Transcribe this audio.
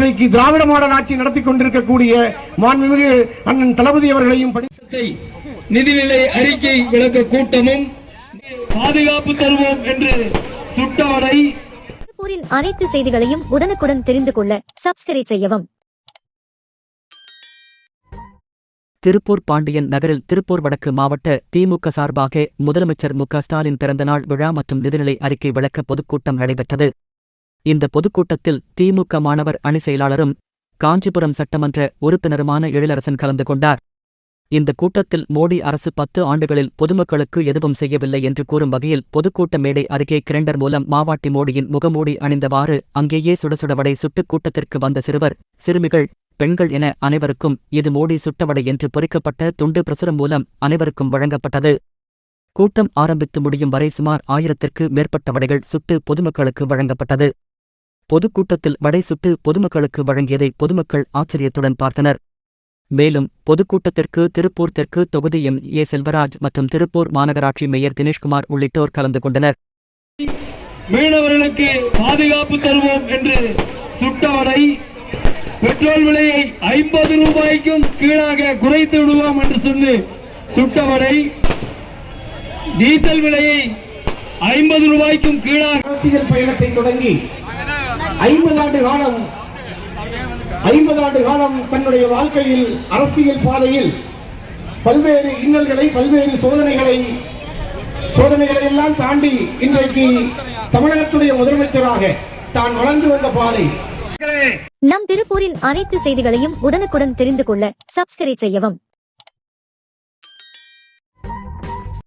இன்றைக்கு திராவிட மாடல் ஆட்சி நடத்தி கொண்டிருக்கக்கூடிய மாண்புமிகு அண்ணன் தளபதி அவர்களையும் நிதிநிலை அறிக்கை விளக்க கூட்டமும் பாதுகாப்பு தருவோம் என்று சுட்டவடை. அனைத்து செய்திகளையும் உடனுக்குடன் தெரிந்து கொள்ள சப்ஸ்கிரைப் செய்யவும். திருப்பூர் பாண்டியன் நகரில் திருப்பூர் வடக்கு மாவட்ட திமுக சார்பாக முதலமைச்சர் மு க ஸ்டாலின் பிறந்தநாள் விழா மற்றும் நிதிநிலை அறிக்கை விளக்க பொதுக்கூட்டம் நடைபெற்றது. இந்த பொதுக்கூட்டத்தில் திமுக மாணவர் அணி செயலாளரும் காஞ்சிபுரம் சட்டமன்ற உறுப்பினருமான எழிலரசன் கலந்து கொண்டார். இந்த கூட்டத்தில் மோடி அரசு பத்து ஆண்டுகளில் பொதுமக்களுக்கு எதுவும் செய்யவில்லை என்று கூறும் வகையில் பொதுக்கூட்ட மேடை அருகே கிரண்டர் மூலம் மாவாட்டி மோடியின் முகமூடி அணிந்தவாறு அங்கேயே சுடசுடவடை சுட்டுக் கூட்டத்திற்கு வந்த சிறுவர் சிறுமிகள் பெண்கள் என அனைவருக்கும் இது மோடி சுட்டவடை என்று பொறிக்கப்பட்ட துண்டு பிரசுரம் மூலம் அனைவருக்கும் வழங்கப்பட்டது. கூட்டம் ஆரம்பித்து முடியும் வரை சுமார் ஆயிரத்திற்கு மேற்பட்ட வடைகள் சுட்டு பொதுமக்களுக்கு வழங்கப்பட்டது. பொதுக்கூட்டத்தில் வடை சுட்டு பொதுமக்களுக்கு வழங்கியதை பொதுமக்கள் ஆச்சரியத்துடன் பார்த்தனர். மேலும் பொதுக்கூட்டத்திற்கு திருப்பூர் தெற்கு தொகுதி எம். ஏ. செல்வராஜ் மற்றும் திருப்பூர் மாநகராட்சி மேயர் தினேஷ்குமார் உள்ளிட்டோர் கலந்து கொண்டனர். மீனவர்களுக்கு பாதுகாப்பு தருவோம் என்று சுட்டவடை பெட்ரோல் விலையை ஐம்பது ரூபாய்க்கும் கீழாக குறைத்து விடுவோம் என்று சொல்லி சுட்டவடை டீசல் விலையை ஐம்பது ரூபாய்க்கும் கீழாக அரசியல் பயணத்தை தொடங்கி ஐம்பது ஆண்டு காலம் ஐம்பது ஆண்டு காலம் தன்னுடைய வாழ்க்கையில் அரசியல் பாதையில் பல்வேறு இன்னல்களை பல்வேறு சோதனைகளை சோதனைகளை எல்லாம் தாண்டி இன்றைக்கு தமிழகத்துடைய முதலமைச்சராக தான் வளர்ந்து வந்த பாதை. நம் திருப்பூரின் அனைத்து செய்திகளையும் உடனுக்குடன் தெரிந்து கொள்ள சப்ஸ்கிரைப் செய்யவும்.